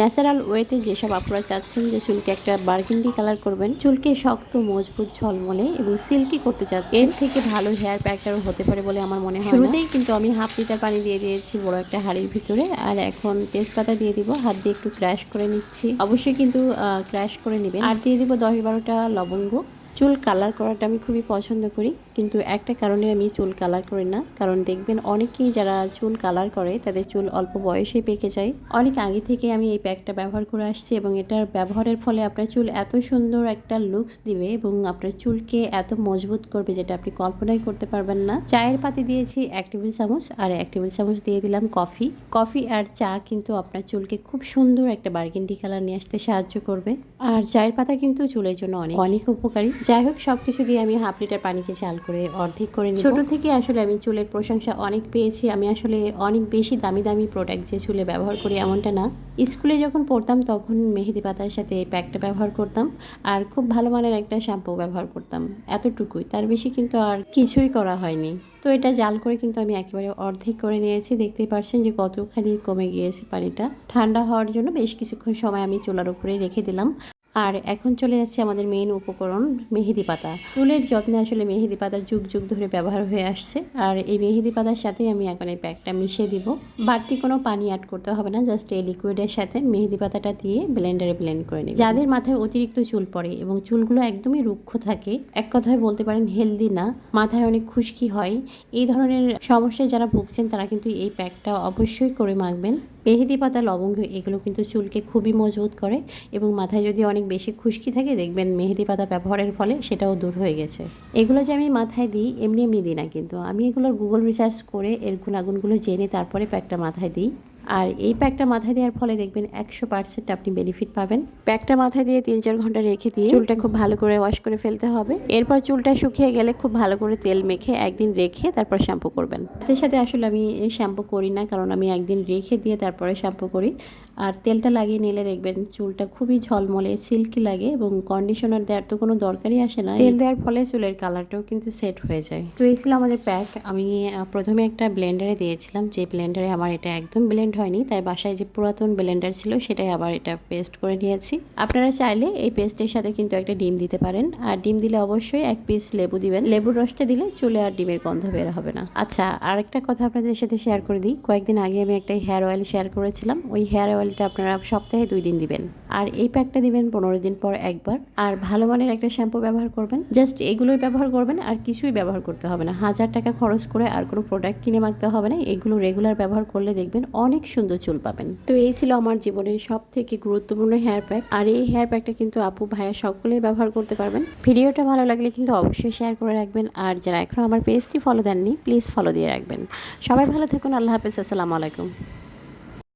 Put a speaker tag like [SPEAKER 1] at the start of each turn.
[SPEAKER 1] Natural ওয়েতে যেসব আপনারা চাচ্ছেন যে চুলকে একটা বার্গেন্ডি কালার করবেন, চুলকে শক্ত, মজবুত ঝলমলে এবং সিল্কি করতে চাচ্ছেন এর থেকে ভালো হেয়ার প্যাকটারও হতে পারে বলে আমার মনে হয় শুরুতেই কিন্তু আমি হাফ লিটার পানি দিয়ে দিয়েছি বড় একটা হাঁড়ির ভিতরে, আর এখন তেজপাতা দিয়ে দিব, হাত দিয়ে একটু ক্র্যাশ করে নিচ্ছি। অবশ্যই কিন্তু ক্র্যাশ করে নেবেন। আর দিয়ে দিব দশ বারোটা লবঙ্গ। চুল কালার করাটা আমি খুবই পছন্দ করি, কিন্তু একটা কারণে আমি চুল কালার করি না। কারণ দেখবেন অনেকেই যারা চুল কালার করে, তাদের চুল অল্প বয়সে পেকে যায়। অনেক আগে থেকে আমি এই প্যাকটা ব্যবহার করে আসছি এবং এটার ব্যবহারের ফলে আপনার চুল এত সুন্দর একটা লুকস দিবে এবং আপনার চুলকে এত মজবুত করবে যেটা আপনি কল্পনাই করতে পারবেন না। চায়ের পাতি দিয়েছি এক টেবিল চামচ আর এক টেবিল চামচ দিয়ে দিলাম কফি কফি আর চা কিন্তু আপনার চুলকে খুব সুন্দর একটা বার্গেন্ডি কালার নিয়ে আসতে সাহায্য করবে। আর চায়ের পাতা কিন্তু চুলের জন্য অনেক অনেক উপকারী। যাই হোক সব কিছু দিয়ে আমি হাফ লিটার পানিকে চাল করে অর্ধেক করে নিই ছোট থেকে আসলে আমি চুলের প্রশংসা অনেক পেয়েছি। আমি আসলে অনেক বেশি দামি দামি প্রোডাক্ট যে চুলে ব্যবহার করি এমনটা না। স্কুলে যখন পড়তাম তখন মেহেদি পাতার সাথে এই প্যাকটা ব্যবহার করতাম। আর খুব ভালো মানের একটা শ্যাম্পু ব্যবহার করতাম, এতটুকুই। তার বেশি কিন্তু আর কিছুই করা হয়নি। তো এটা জাল করে কিন্তু আমি একেবারে অর্ধেক করে নিয়েছি। দেখতেই পারছেন যে কতখানি কমে গিয়েছে পানিটা। ঠান্ডা হওয়ার জন্য বেশ কিছুক্ষণ সময় আমি চুলার উপরে রেখে দিলাম। আর এখন চলে যাচ্ছে আমাদের মেইন উপকরণ, মেহেদি পাতা। চুলের যত্নে আসলে মেহেদি পাতা যুগ যুগ ধরে ব্যবহার হয়ে আসছে। আর এই মেহেদি পাতার সাথে আমি এখন এই প্যাকটা মিশিয়ে দিব। বাড়তি কোনো পানি অ্যাড করতে হবে না জাস্ট এই লিকুইডের সাথে মেহেদি পাতাটা দিয়ে ব্লেন্ডারে ব্লেন্ড করে নিই যাদের মাথায় অতিরিক্ত চুল পড়ে এবং চুলগুলো একদমই রুক্ষ থাকে, এক কথায় বলতে পারেন হেলদি না, মাথায় অনেক খুশকি হয়, এই ধরনের সমস্যায় যারা ভুগছেন তারা কিন্তু এই প্যাকটা অবশ্যই করে মাখবেন। মেহেদি পাতা, লবঙ্গ, এগুলো কিন্তু চুলকে খুবই মজবুত করে এবং মাথায় যদি অনেক বেশি খুশকি থাকে দেখবেন মেহেদি পাতা ব্যবহারের ফলে সেটাও দূর হয়ে গেছে। এগুলো যে আমি মাথায় দিই, এমনি এমনি দিই না কিন্তু। আমি এগুলোর গুগল রিসার্চ করে এর গুণাগুণগুলো জেনে তারপরে প্যাকটা মাথায় দিই। আর এই প্যাকটা মাথায় দেওয়ার ফলে দেখবেন একশো পার্সেন্ট আপনি বেনিফিট পাবেন। প্যাকটা মাথায় দিয়ে তিন চার ঘণ্টা রেখে দিয়ে চুলটা খুব ভালো করে ওয়াশ করে ফেলতে হবে। এরপর চুলটা শুকিয়ে গেলে খুব ভালো করে তেল মেখে একদিন রেখে তারপর শ্যাম্পু করবেন। তার সাথে আসলে আমি শ্যাম্পু করি না, কারণ আমি একদিন রেখে দিয়ে তারপরে শ্যাম্পু করি। আর তেলটা লাগিয়ে নিলে দেখবেন চুলটা খুবই ঝলমলে সিল্কি লাগে এবং কন্ডিশনার দেওয়ার তো কোনো দরকারই আসে না। তেল দেওয়ার ফলে চুলের কালারটাও কিন্তু সেট হয়ে যায়। তো এই ছিল আমাদের প্যাক আমি প্রথমে একটা ব্লেন্ডারে দিয়েছিলাম। যে ব্লেন্ডারে আমার এটা একদম ব্লেন্ড হয়নি তাই বাসায় যে পুরাতন ব্লেন্ডার ছিল সেটাই আবার এটা পেস্ট করে নিয়েছি। আপনারা চাইলে এই পেস্টের সাথে কিন্তু একটা ডিম দিতে পারেন। আর ডিম দিলে অবশ্যই এক পিস লেবু দিবেন। লেবুর রসটা দিলে চুলে আর ডিমের গন্ধ বের হবে না। আচ্ছা আরেকটা কথা আপনাদের সাথে শেয়ার করে দিই। কয়েকদিন আগে আমি একটা হেয়ার অয়েল শেয়ার করেছিলাম। ওই হেয়ার অয়েলটা আপনারা সপ্তাহে দুই দিন দিবেন। আর এই প্যাকটা দিবেন পনেরো দিন পর একবার। আর ভালো মানের একটা শ্যাম্পু ব্যবহার করবেন। জাস্ট এগুলোই ব্যবহার করবেন আর কিছুই ব্যবহার করতে হবে না। হাজার টাকা খরচ করে আর কোনো প্রোডাক্ট কিনে মাখতে হবে না। এগুলো রেগুলার ব্যবহার করলে দেখবেন অনেক সুন্দর চুল পাবেন। তো এই ছিল আমার জীবনের সব থেকে গুরুত্বপূর্ণ হেয়ার প্যাক আর এই হেয়ার প্যাকটা কিন্তু আপু, ভাইয়া সকলেই ব্যবহার করতে পারবেন। ভিডিওটা ভালো লাগলে কিন্তু অবশ্যই শেয়ার করে রাখবেন। আর যারা এখনও আমার পেজটি ফলো দেননি প্লিজ ফলো দিয়ে রাখবেন। সবাই ভালো থাকুন। আল্লাহ হাফেজ। আসসালামু আলাইকুম।